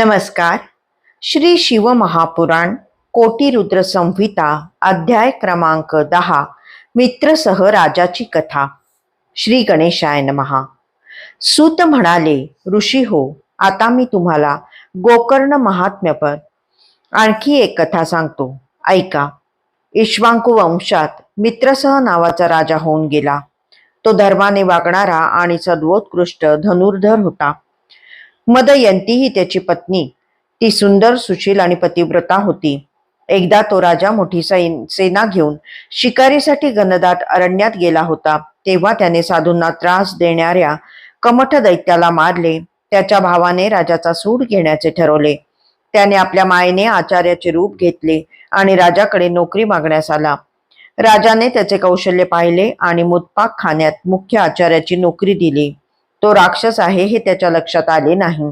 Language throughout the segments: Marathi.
नमस्कार. श्री शिवमहापुराण कोटीरुद्र संहिता अध्याय क्रमांक दहा मित्रसह राजाची कथा. श्री गणेशाय नमहा सूत म्हणाले ऋषी हो आता मी तुम्हाला गोकर्ण महात्म्यपर आणखी एक कथा सांगतो. ऐका. इश्वांकू वंशात मित्रसह नावाचा राजा होऊन गेला. तो धर्माने वागणारा आणि सद्वोत्कृष्ट धनुर्धर होता. मदयंती ही त्याची पत्नी. ती सुंदर सुशील आणि पतिव्रता होती. एकदा तो राजा मोठी सेना घेऊन शिकारीसाठी घनदाट अरण्यात गेला होता. तेव्हा त्याने साधूंना त्रास देणाऱ्या कमठ दैत्याला मारले. त्याच्या भावाने राजाचा सूड घेण्याचे ठरवले. त्याने आपल्या मायेने आचार्याचे रूप घेतले आणि राजाकडे नोकरी मागण्यास आला. राजाने त्याचे कौशल्य पाहिले आणि मुतपाक खाण्यात मुख्य आचार्याची नोकरी दिली. तो राक्षस आहे हे त्याच्या लक्षात आले नाही.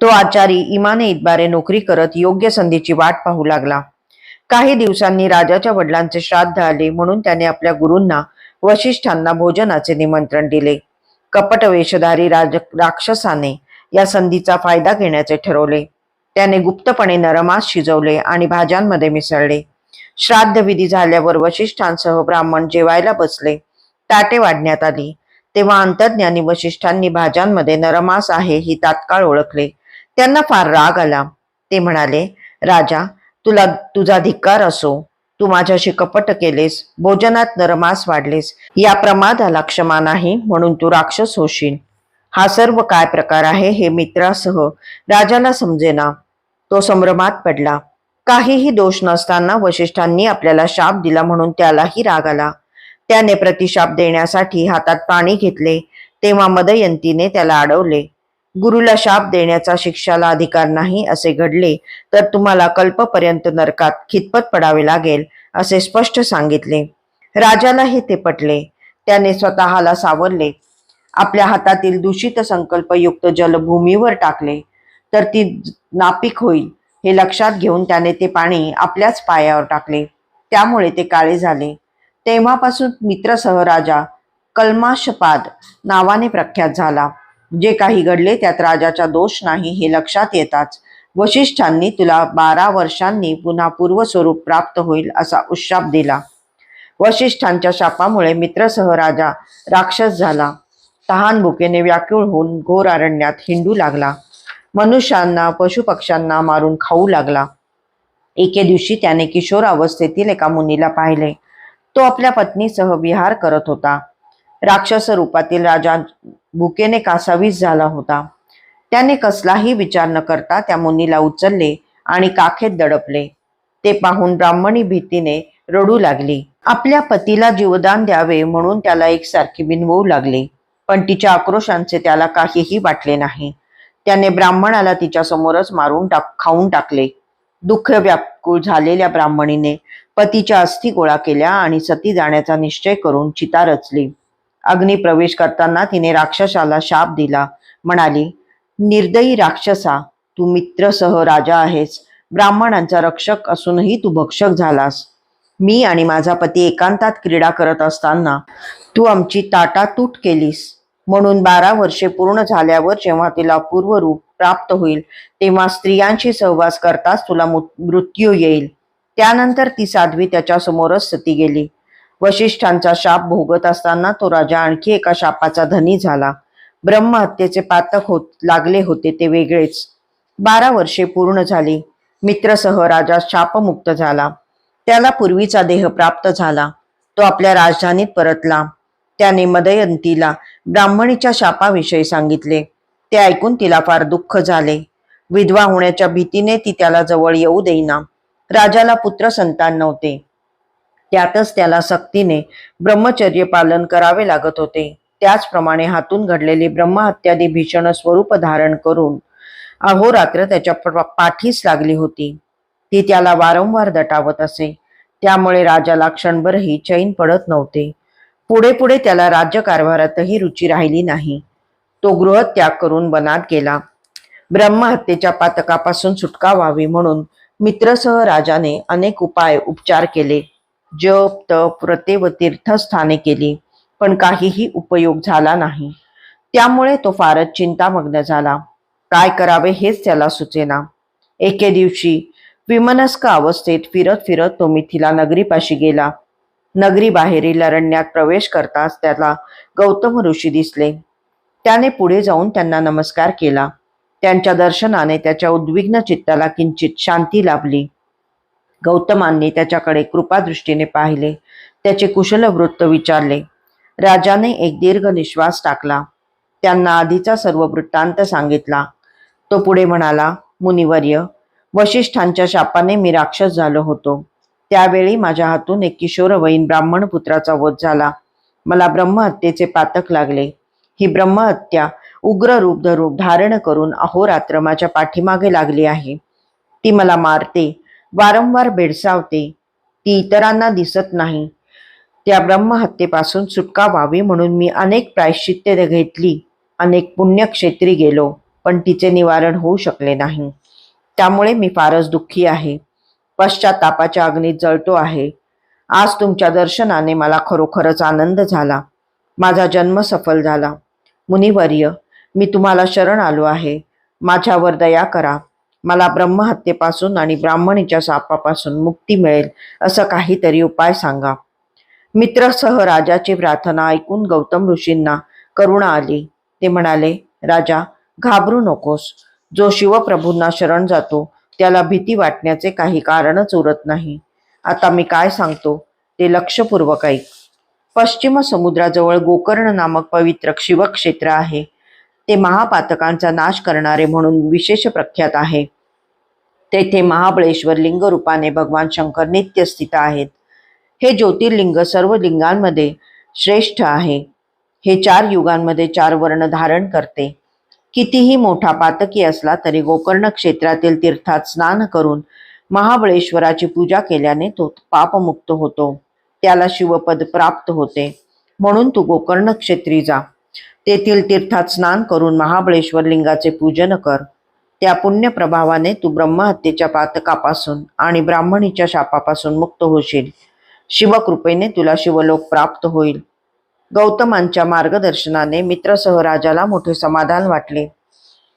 तो आचारी इमाने इतबारे नोकरी करत योग्य संधीची वाट पाहू लागला. काही दिवसांनी राजाच्या वडिलांचे श्राद्ध आले म्हणून त्याने आपल्या गुरूंना वशिष्ठांना भोजनाचे निमंत्रण दिले. कपट वेशधारी राज राक्षसाने या संधीचा फायदा घेण्याचे ठरवले. त्याने गुप्तपणे नरमास शिजवले आणि भाज्यांमध्ये मिसळले. श्राद्ध विधी झाल्यावर वशिष्ठांसह ब्राह्मण जेवायला बसले. ताटे वाढण्यात आली. तेव्हा अंतर्ज्ञानी वशिष्ठांनी भाज्यांमध्ये नरमास आहे ही तात्काळ ओळखले. त्यांना फार राग आला. ते म्हणाले राजा तुला तुझा धिक्कार असो. तू माझ्याशी कपट केलेस भोजनात नरमास वाढलेस. या प्रमादाला क्षमा नाही म्हणून तू राक्षस होशील. हा सर्व काय प्रकार आहे हे मित्रासह राजाला समजेना. तो संभ्रमात पडला. काहीही दोष नसताना वशिष्ठांनी आपल्याला शाप दिला म्हणून त्यालाही राग आला. त्याने प्रतिशाप देण्यासाठी हातात पाणी घेतले तेव्हा मदयंतीने त्याला अडवले. गुरुला शाप देण्याचा शिक्षाला अधिकार नाही असे घडले तर तुम्हाला कल्पपर्यंत नरकात खितपत पडावे लागेल असे स्पष्ट सांगितले. राजालाही ते पटले. त्याने स्वतःला सावरले. आपल्या हातातील दूषित संकल्पयुक्त जल भूमीवर टाकले. तर ती नापीक होईल हे लक्षात घेऊन त्याने ते पाणी आपल्याच पायावर टाकले. त्यामुळे ते काळे झाले. तेव्हापासून मित्रसह राजा कल्माशपाद नावाने प्रख्यात झाला. जे काही घडले त्यात राजाचा दोष नाही हे लक्षात येताच वशिष्ठांनी तुला बारा वर्षांनी पुन्हा पूर्वस्वरूप प्राप्त होईल असा उशाप दिला. वशिष्ठांच्या शापामुळे मित्रसह राजा राक्षस झाला. तहान भुकेने व्याकुळ होऊन घोर अरण्यात हिंडू लागला. मनुष्यांना पशुपक्ष्यांना मारून खाऊ लागला. एके दिवशी त्याने किशोर अवस्थेतील एका मुनीला पाहिले. तो आपल्या पत्नीसह विहार करत होता. राक्षस रूपातील राजा भुकेने कासावीस झाला होता. त्याने कसलाही विचार न करता त्या मुनीला उचलले आणि काखेत दडपले. ते पाहून ब्राह्मणी भीतीने रडू लागली. आपल्या पतीला जीवदान द्यावे म्हणून त्याला एकसारखी बिनवू लागले. पण तिच्या आक्रोशांचे त्याला काहीही वाटले नाही. त्याने ब्राह्मणाला तिच्या समोरच मारून टाक खाऊन टाकले. दुःख व्याकुळ झालेल्या ब्राह्मणीने पतीच्या अस्थी गोळा केल्या आणि सती जाण्याचा निश्चय करून चिता रचली. अग्नी प्रवेश करताना तिने राक्षसाला शाप दिला. म्हणाली निर्दयी राक्षसा तू मित्रसह राजा आहेस. ब्राह्मणांचा रक्षक असूनही तू भक्षक झालास. मी आणि माझा पती एकांतात क्रीडा करत असताना तू आमची ताटातूट केलीस. म्हणून बारा वर्षे पूर्ण झाल्यावर जेव्हा तिला पूर्वरूप प्राप्त होईल. तेव्हा स्त्रियांशी सहवास करताच तुला मृत्यू येईल. त्यानंतर ती साध्वी त्याच्यासमोरच सती गेली. वशिष्ठांचा शाप भोगत असताना तो राजा आणखी एका शापाचा धनी झाला. ब्रह्महत्येचे पातक होत लागले होते ते वेगळेच. बारा वर्षे पूर्ण झाली. मित्रसह राजा शापमुक्त झाला. त्याला पूर्वीचा देह प्राप्त झाला. तो आपल्या राजधानीत परतला. त्याने मदयंतीला ब्राह्मणीच्या शापाविषयी सांगितले. ते ऐकून तिला फार दुःख झाले. विधवा होण्याच्या भीतीने ती त्याला जवळ येऊ देईना. राजाला पुत्र संतान नव्हते. त्यातच त्याला सक्तीने ब्रह्मचर्य पालन करावे लागत होते. त्याचप्रमाणे हातून घडलेली ब्रह्महत्यादी भीषण स्वरूप धारण करून अहोरात्र त्याच्या पाठीस लागली होती. ती त्याला वारंवार दटावत असे. त्यामुळे राजाला क्षणभरही चैन पडत नव्हते. पुढे पुढे त्याला राज्यकारभारातही रुची राहिली नाही. तो गृहत्याग करून वनात गेला. ब्रह्महत्येच्या पातकापासून सुटका व्हावी म्हणून मित्रसह राजाने अनेक उपाय उपचार केले. जप तप व्रते व तीर्थस्थाने केली पण काहीही उपयोग झाला नाही. त्यामुळे तो फारच चिंतामग्न झाला. काय करावे हेच त्याला सुचेना. एके दिवशी विमनस्क अवस्थेत फिरत फिरत तो मिथिला नगरीपाशी गेला. नगरी बाहेरील अरण्यात प्रवेश करताच त्याला गौतम ऋषी दिसले. त्याने पुढे जाऊन त्यांना नमस्कार केला. त्यांच्या दर्शनाने त्याच्या उद्विग्न चित्ताला किंचित शांती लाभली. गौतमांनी त्याच्याकडे कृपादृष्टीने पाहिले. त्याचे कुशल वृत्त विचारले. राजाने एक दीर्घ निश्वास टाकला. त्यांना आधीचा सर्व वृत्तांत सांगितला. तो पुढे म्हणाला मुनिवर्य वशिष्ठांच्या शापाने मी राक्षस झालो होतो. त्यावेळी माझ्या हातून एक किशोरवयीन ब्राह्मण पुत्राचा वध झाला. मला ब्रह्महत्येचे पातक लागले. ही ब्रह्महत्या उग्र रूप धरून धारण करून अहोरात्र माझ्या पाठीमागे लागली आहे. ती मला मारते वारंवार भेडसावते ती इतरांना दिसत नाही. त्या ब्रह्महत्येपासून सुटका व्हावी म्हणून मी अनेक प्रायश्चित्य घेतली अनेक पुण्यक्षेत्री गेलो पण तिचे निवारण होऊ शकले नाही. त्यामुळे मी फारच दुःखी आहे. पश्चातापाच्या अग्नीत जळतो आहे. आज तुमच्या दर्शनाने मला खरोखरच आनंद झाला. माझा जन्म सफल झाला. मुनिवर्य मी तुम्हाला शरण आलो आहे. माझ्यावर दया करा. मला ब्रह्महत्येपासून आणि ब्राह्मणीच्या सापापासून मुक्ती मिळेल असं काहीतरी उपाय सांगा. मित्रसह राजाची प्रार्थना ऐकून गौतम ऋषींना करुणा आली. ते म्हणाले राजा घाबरू नकोस. जो शिवप्रभूंना शरण जातो त्याला भीती वाटण्याचे काही कारणच उरत नाही. आता मी काय सांगतो ते लक्षपूर्वक ऐक. पश्चिम समुद्राजवळ गोकर्ण नामक पवित्र शिवक्षेत्र आहे. ते महापातकांचा नाश करणारे म्हणून विशेष प्रख्यात आहे. तेथे महाबळेश्वर लिंग रूपाने भगवान शंकर नित्य स्थित आहेत. हे ज्योतिर्लिंग सर्व लिंगांमध्ये श्रेष्ठ आहे. हे चार युगांमध्ये चार वर्ण धारण करते. कितीही मोठा पातकी असला तरी गोकर्ण क्षेत्रातील तीर्थात स्नान करून महाबळेश्वराची पूजा केल्याने तो पापमुक्त होतो. त्याला शिवपद प्राप्त होते. म्हणून तू गोकर्ण क्षेत्री जा. तेथील तीर्थात स्नान करून महाबळेश्वर लिंगाचे पूजन कर. त्या पुण्य प्रभावाने तू ब्रह्महत्येच्या पातकापासून आणि ब्राह्मणीच्या शापापासून मुक्त होशील. शिवकृपेने तुला शिवलोक प्राप्त होईल. गौतमांच्या मार्गदर्शनाने मित्रसह राजाला मोठे समाधान वाटले.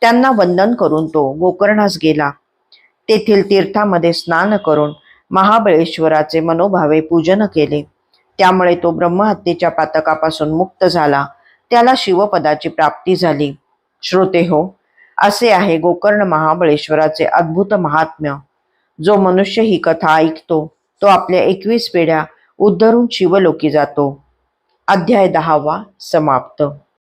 त्यांना वंदन करून तो गोकर्णास गेला. तेथील तीर्थामध्ये स्नान करून महाबळेश्वराचे मनोभावे पूजन केले. त्यामुळे तो ब्रह्महत्येच्या पातकापासून मुक्त झाला. त्याला शिवपदाची प्राप्ती झाली. श्रोते हो असे आहे गोकर्ण महाबळेश्वराचे अद्भुत महात्म्य. जो मनुष्य ही कथा ऐकतो तो आपल्या एकवीस पिढ्या उद्धरून शिवलोकी जातो. अध्याय दहावा समाप्त.